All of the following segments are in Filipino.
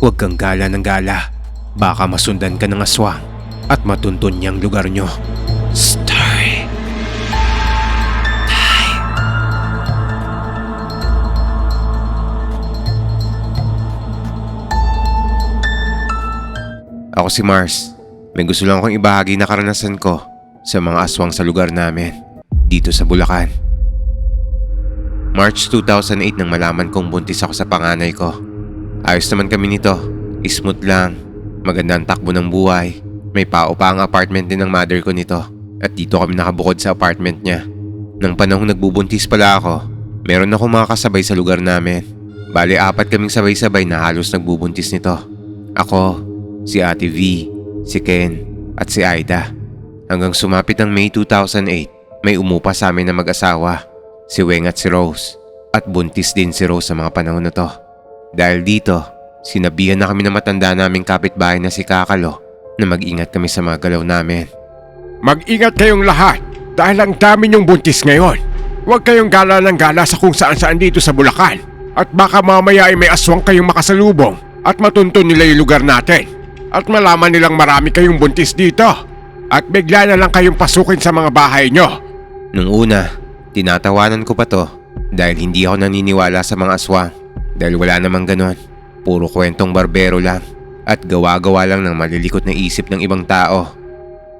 huwag kang gala ng gala. Baka masundan ka ng aswang at matuntun niyang lugar nyo. Stay. Ako si Mars. May gusto lang akong ibahagi na karanasan ko sa mga aswang sa lugar namin, dito sa Bulacan. March 2008 nang malaman kong buntis ako sa panganay ko. Ayos naman kami nito, smooth lang, magandang takbo ng buhay. May pao pa ang apartment din ng mother ko nito at dito kami nakabukod sa apartment niya. Nang panahong nagbubuntis pala ako, meron akong mga kasabay sa lugar namin. Bali apat kaming sabay-sabay na halos nagbubuntis nito. Ako, si Ate V, si Ken, at si Aida. Hanggang sumapit ang May 2008, may umupa sa amin na mag-asawa, si Weng at si Rose. At buntis din si Rose sa mga panahon na to. Dahil dito, sinabihan na kami ng matanda naming kapitbahay na si Kakalo na mag-ingat kami sa mga galaw namin. Mag-ingat kayong lahat dahil ang dami niyong buntis ngayon. Huwag kayong gala ng gala sa kung saan saan dito sa Bulacan. At baka mamaya ay may aswang kayong makasalubong at matuntun nila yung lugar natin. At malaman nilang marami kayong buntis dito. At bigla na lang kayong pasukin sa mga bahay nyo. Nung una, tinatawanan ko pa to dahil hindi ako naniniwala sa mga aswang dahil wala namang ganon. Puro kwentong barbero lang at gawa-gawa lang ng malilikot na isip ng ibang tao.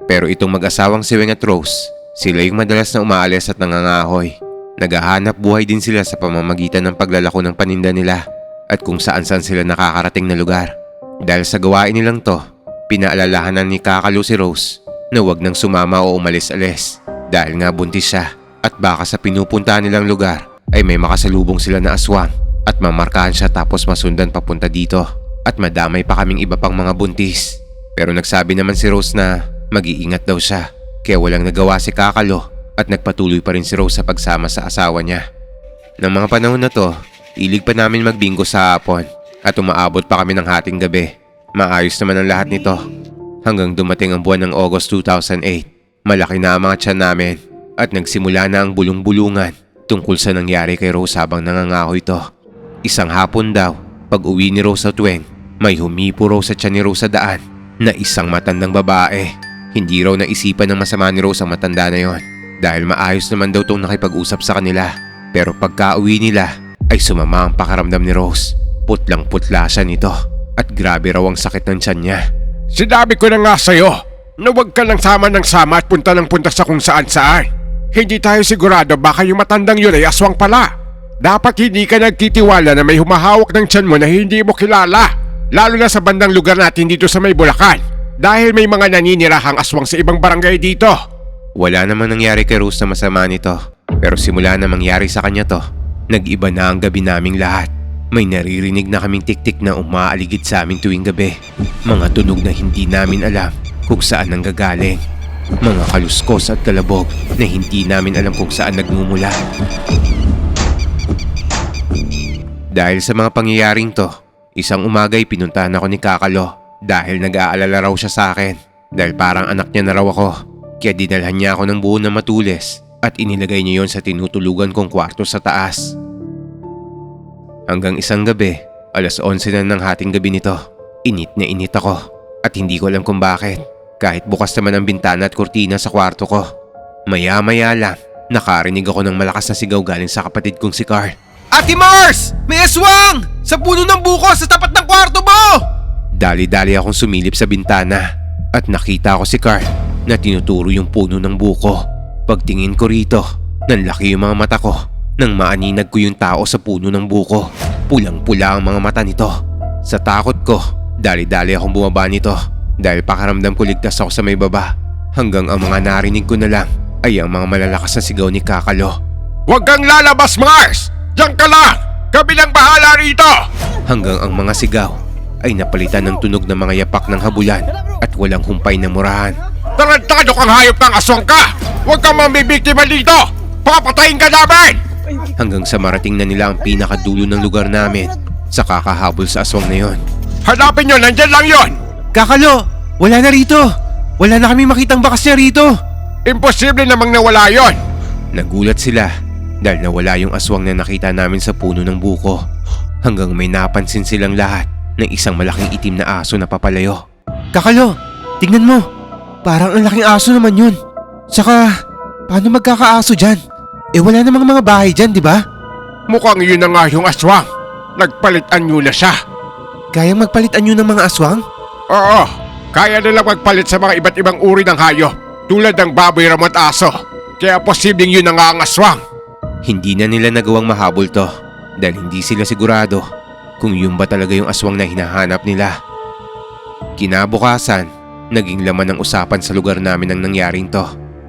Pero itong mag-asawang si Weng at Rose, sila yung madalas na umaalis at nangangahoy. Naghahanap buhay din sila sa pamamagitan ng paglalako ng paninda nila at kung saan saan sila nakakarating na lugar. Dahil sa gawain nilang to, pinaalalahanan ni Kakalo si Rose na huwag nang sumama o umalis-alis dahil nga buntis siya at baka sa pinupuntahan nilang lugar ay may makasalubong sila na aswang at mamarkahan siya tapos masundan papunta dito at madamay pa kaming iba pang mga buntis. Pero nagsabi naman si Rose na mag-iingat daw siya kaya walang nagawa si Kakalo at nagpatuloy pa rin si Rose sa pagsama sa asawa niya. Nang mga panahon na to, ilig pa namin magbingo sa hapon at umaabot pa kami ng hating gabi. Maayos naman ang lahat nito. Hanggang dumating ang buwan ng August 2008, malaki na ang mga tiyan namin at nagsimula na ang bulong-bulungan tungkol sa nangyari kay Rose habang nangangako ito. Isang hapon daw, pag uwi ni Rose sa tuwing, may humipo raw sa tiyan ni Rose sa daan na isang matandang babae. Hindi raw naisipan ng masama ni Rose ang matanda na yon dahil maayos naman daw itong nakipag-usap sa kanila. Pero pagka uwi nila ay sumama ang pakaramdam ni Rose. Putlang putla siya nito at grabe raw ang sakit ng tiyan niya. Sinabi ko na nga sa'yo na huwag ka lang sama ng sama at punta ng punta sa kung saan saan. Hindi tayo sigurado baka yung matandang yun ay aswang pala. Dapat hindi ka nagtitiwala na may humahawak ng tiyan mo na hindi mo kilala. Lalo na sa bandang lugar natin dito sa may Bulacan. Dahil may mga naninirahang aswang sa ibang barangay dito. Wala namang nangyari kay Rose na masama nito. Pero simula na mangyari sa kanya to, nag-iba na ang gabi naming lahat. May naririnig na kaming tiktik na umaaligid sa amin tuwing gabi. Mga tunog na hindi namin alam kung saan nanggagaling. Mga kaluskos at kalabog na hindi namin alam kung saan nagmumula. Dahil sa mga pangyayaring to, isang umagay pinuntahan ako ni Kakalo dahil nag-aalala raw siya sa akin dahil parang anak niya na raw ako. Kaya dinalhan niya ako ng buo na matulis at inilagay niya yon sa tinutulugan kong kwarto sa taas. Hanggang isang gabi, alas 11 na ng hating gabi nito, init na init ako at hindi ko alam kung bakit. Kahit bukas naman ang bintana at kurtina sa kwarto ko. Maya-maya lang, nakarinig ako ng malakas na sigaw galing sa kapatid kong si Carl. Ate Mars! May aswang! Sa puno ng buko sa tapat ng kwarto mo! Dali-dali akong sumilip sa bintana at nakita ko si Carl na tinuturo yung puno ng buko. Pagtingin ko rito, nanlaki yung mga mata ko nang maaninag ko yung tao sa puno ng buko. Pulang-pula ang mga mata nito. Sa takot ko, dali-dali akong bumaba nito dahil pakaramdam ko ligtas ako sa may baba. Hanggang ang mga narinig ko na lang ay ang mga malalakas na sigaw ni Kakalo. Huwag kang lalabas, Mars! Diyan ka lang! Kami lang bahala rito! Hanggang ang mga sigaw ay napalitan ng tunog ng mga yapak ng habulan at walang humpay na murahan. Tarantado kang hayop ng aswang ka! Huwag kang mamibiktima dito! Papatayin ka namin! Hanggang sa marating na nila ang pinakadulo ng lugar namin sa kakahabol sa aswang na yon. Hanapin nyo, nandyan lang yon! Kakalo! Wala na rito! Wala na kami makitang bakas niya rito! Imposible namang nawala yon! Nagulat sila dahil nawala yung aswang na nakita namin sa puno ng buko. Hanggang may napansin silang lahat ng isang malaking itim na aso na papalayo. Kakalo, tignan mo. Parang ang laking aso naman yun. Tsaka, paano magkakaaso dyan? Eh wala namang mga bahay dyan, di ba? Mukhang yun na nga yung aswang. Nagpalitan nyo na siya. Kayang magpalitan nyo ng mga aswang? Oo, kaya nilang magpalit sa mga iba't ibang uri ng hayop tulad ng baboy ram at aso. Kaya posibleng yun na nga ang aswang. Hindi na nila nagawang mahabol to dahil hindi sila sigurado kung yun ba talaga yung aswang na hinahanap nila. Kinabukasan, naging laman ng usapan sa lugar namin ang nangyaring to.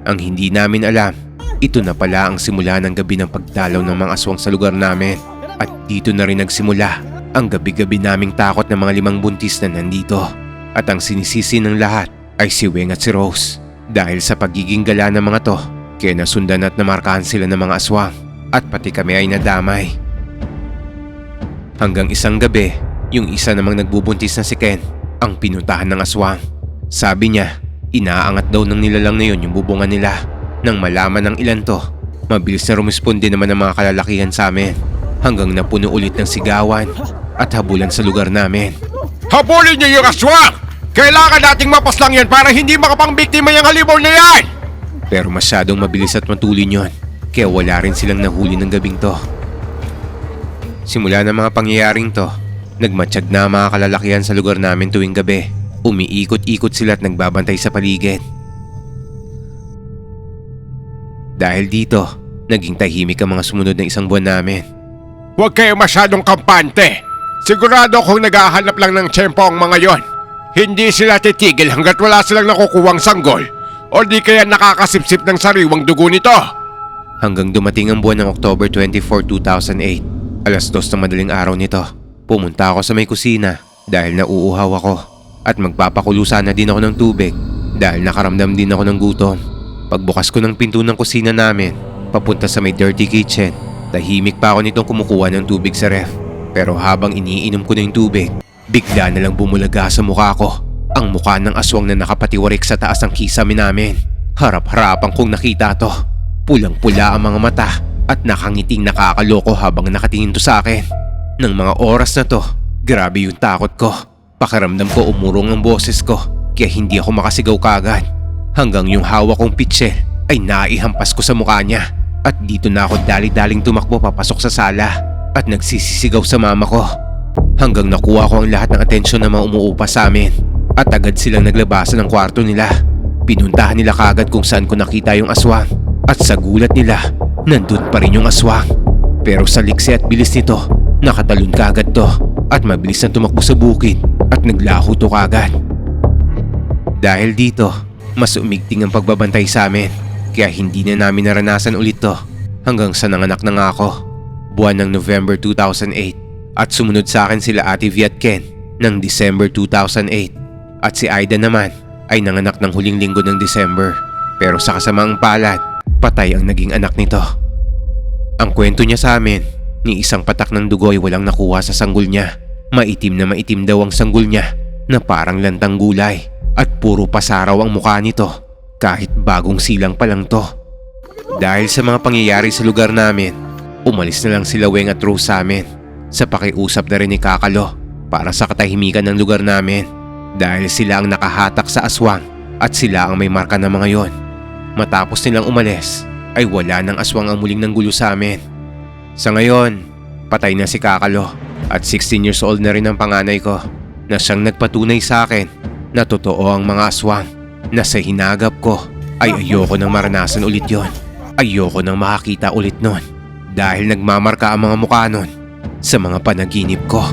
Ang hindi namin alam, ito na pala ang simula ng gabi ng pagdalaw ng mga aswang sa lugar namin. At dito na rin nagsimula ang gabi-gabi naming takot ng mga limang buntis na nandito. At ang sinisisi ng lahat ay si Weng at si Rose. Dahil sa pagiging gala ng mga to, kaya nasundan at namarkahan sila ng mga aswang at pati kami ay nadamay. Hanggang isang gabi, yung isa namang nagbubuntis na si Ken ang pinuntahan ng aswang. Sabi niya, inaangat daw ng nilalang na yun yung bubungan nila. Nang malaman ng ilan to, mabilis na rumisponde naman ang mga kalalakihan sa amin hanggang napuno ulit ng sigawan at habulan sa lugar namin. Habulin niyo yung aswang! Kailangan nating mapaslang yan para hindi makapangbiktima yung halimaw na yan! Pero masyadong mabilis at matulin yon, kaya wala rin silang nahuli ng gabing to. Simula ng mga pangyayaring to, nagmatsyag na mga kalalakihan sa lugar namin tuwing gabi. Umiikot-ikot sila at nagbabantay sa paligid. Dahil dito, naging tahimik ang mga sumunod na isang buwan namin. Huwag kayo masyadong kampante. Sigurado kung naghahanap lang ng tiyempo ang mga yon. Hindi sila titigil hanggat wala silang nakukuwang sanggol o di kaya nakakasipsip ng sariwang dugo nito. Hanggang dumating ang buwan ng October 24, 2008. Alas dos ng madaling araw nito. Pumunta ako sa may kusina dahil nauuhaw ako. At magpapakulo sana din ako ng tubig dahil nakaramdam din ako ng gutom. Pagbukas ko ng pinto ng kusina namin, papunta sa may dirty kitchen, tahimik pa ako nitong kumukuha ng tubig sa ref. Pero habang iniinom ko na yung tubig, bigla na lang bumulaga sa mukha ko. Ang mukha ng aswang na nakapatiwarik sa taas ng kisame namin. Harap-harapan kong nakita to. Pulang-pula ang mga mata at nakangiting nakakaloko habang nakatingin to sa akin. Nang mga oras na to, grabe yung takot ko. Pakiramdam ko umurong ang boses ko kaya hindi ako makasigaw kagad. Hanggang yung hawak kong pitchel ay naihampas ko sa mukha niya. At dito na ako dali-daling tumakbo papasok sa sala at nagsisisigaw sa mama ko. Hanggang nakuha ko ang lahat ng atensyon ng mga umuupa sa amin at agad silang naglabasan ng kwarto nila. Pinuntahan nila kagad kung saan ko nakita yung aswang at sa gulat nila, nandun pa rin yung aswang. Pero sa liksi at bilis nito, nakatalon kagad to at mabilis na tumakbo sa bukid at naglaho to kagad. Dahil dito, mas umigting ang pagbabantay sa amin kaya hindi na namin naranasan ulit to hanggang sa nanganak na nga ako. Buwan ng November 2008 at sumunod sa akin sila Ate V at Ken ng December 2008 at si Aida naman ay nanganak ng huling linggo ng December pero sa kasamaang palad, patay ang naging anak nito. Ang kwento niya sa amin, ni isang patak ng dugo ay walang nakuha sa sanggol niya. Maitim na maitim daw ang sanggol niya na parang lantang gulay at puro pasaraw ang mukha nito kahit bagong silang pa lang to. Dahil sa mga pangyayari sa lugar namin, umalis na lang sila Weng at Rose sa amin sa pakiusap na rin ni Kakalo para sa katahimikan ng lugar namin dahil sila ang nakahatak sa aswang at sila ang may marka ng mga yon. Matapos nilang umalis, ay wala ng aswang ang muling nanggulo sa amin. Sa ngayon, patay na si Kakalo at 16 years old na rin ang panganay ko na siyang nagpatunay sa akin na totoo ang mga aswang na sa hinagap ko ay ayoko nang maranasan ulit yon. Ayoko nang makakita ulit nun dahil nagmamarka ang mga mukha nun sa mga panaginip ko.